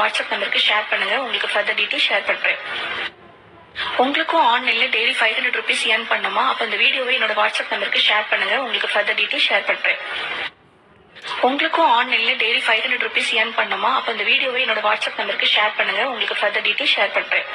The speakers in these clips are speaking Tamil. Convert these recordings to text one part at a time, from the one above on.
வாட்ஸ்அப் நம்பருக்கு ஷேர் பண்ணுங்க. உங்களுக்கு ஃபர்தர் டீட்டெயில் ஷேர் பண்றேன். உங்களுக்கும் ஆன்லைன்ல daily five hundred rupees earn பண்ணுமா அப்ப இந்த வீடியோவை என்னோட வாட்ஸ்அப் நம்பருக்கு ஷேர் பண்ணுங்க. உங்களுக்கு ஃபர்தர் டீட்டெயில் ஷேர் பண்றேன். உங்களுக்கும் ஆன்லைன்ல daily five hundred rupees earn பண்ணுமா அப்ப இந்த வீடியோவை என்னோட வாட்ஸ்அப் நம்பருக்கு ஷேர் பண்ணுங்க. உங்களுக்கு ஃபர்தர் டீட்டெயில் ஷேர் பண்றேன்.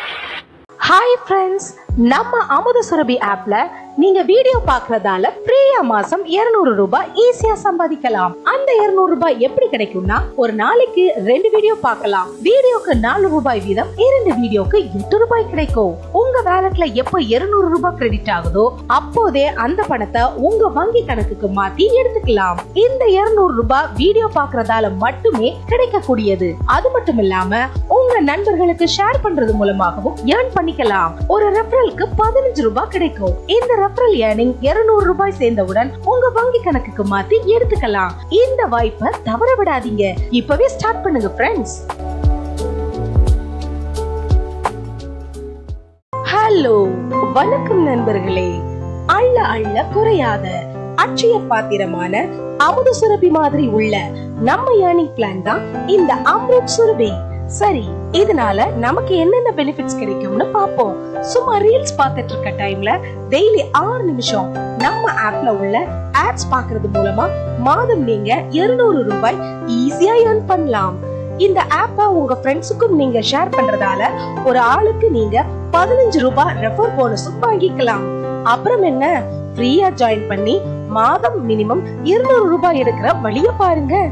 ஹாய் ஃப்ரெண்ட்ஸ் நம்ம அமுத சுரபி ஆப்ல நீங்க வீடியோ பார்க்கறதால ஃப்ரீயா மாசம் 200 ரூபாய் ஈஸியா சம்பாதிக்கலாம். அந்த 200 ரூபாய் எப்படி கிடைக்கும்னா ஒரு நாளைக்கு ரெண்டு வீடியோ பார்க்கலாம். வீடியோக்கு நாலு ரூபாய் வீதம் இரண்டு வீடியோக்கு எட்டு ரூபாய் கிடைக்கும். உங்க வேலட்ல எப்போ 200 ரூபாய் கிரெடிட் ஆகுதோ அப்போதே அந்த பணத்தை உங்க வங்கி கணக்குக்கு மாத்தி எடுத்துக்கலாம். இந்த 200 ரூபாய் வீடியோ பாக்குறதால மட்டுமே கிடைக்கக்கூடியது. அது மட்டும் இல்லாம உங்க நண்பர்களுக்கு ஷேர் பண்றது மூலமாகவும் ஏர்ன் பண்ணிக்கலாம். ஒரு ரெஃபரலுக்கு பதினஞ்சு ரூபாய் கிடைக்கும். இந்த ரெஃபரல் ஏர்னிங் 200 ரூபாய் சேர்ந்தவுடன் உங்க வங்கி கணக்குக்கு மாத்தி எடுத்துக்கலாம். இந்த வாய்ப்பை தவற விடாதீங்க. இப்பவே ஸ்டார்ட் பண்ணுங்க ஃப்ரெண்ட்ஸ் ஹலோ வணக்கம் நண்பர்களே. அள்ள அள்ள குறையாத அட்சய பாத்திரமான அமுத சுரபி மாதிரி உள்ள நம்ம ஏர்னிங் பிளான் தான் இந்த அம்ருத் சுரபி சரி இதனால நமக்கு என்னென்ன பெனிஃபிட்ஸ் கிடைக்கும்னு பாப்போம் சும்மா ரீல்ஸ் பார்த்துட்டு இருக்க டைம்ல டெய்லி ஆறு நிமிஷம் நம்ம ஆப்ல உள்ள ஆட்ஸ் பாக்குறது மூலமா மாதம் நீங்க 200 ரூபாய் ஈஸியா ஏர்ன் பண்ணலாம். இந்த ஆப்பை உங்க ஃப்ரெண்ட்ஸுக்கும் நீங்க ஷேர் பண்றதால ஒரு ஆளுக்கு நீங்க பதினஞ்சு ரூபாய் ரெஃபர் போனஸும் வாங்கிக்கலாம். அப்புறம் என்ன? ஃப்ரீயா ஜாயின் பண்ணி மாதம் மினிமம் 200 ரூபாய் எடுக்கிற வழிய பாருங்க.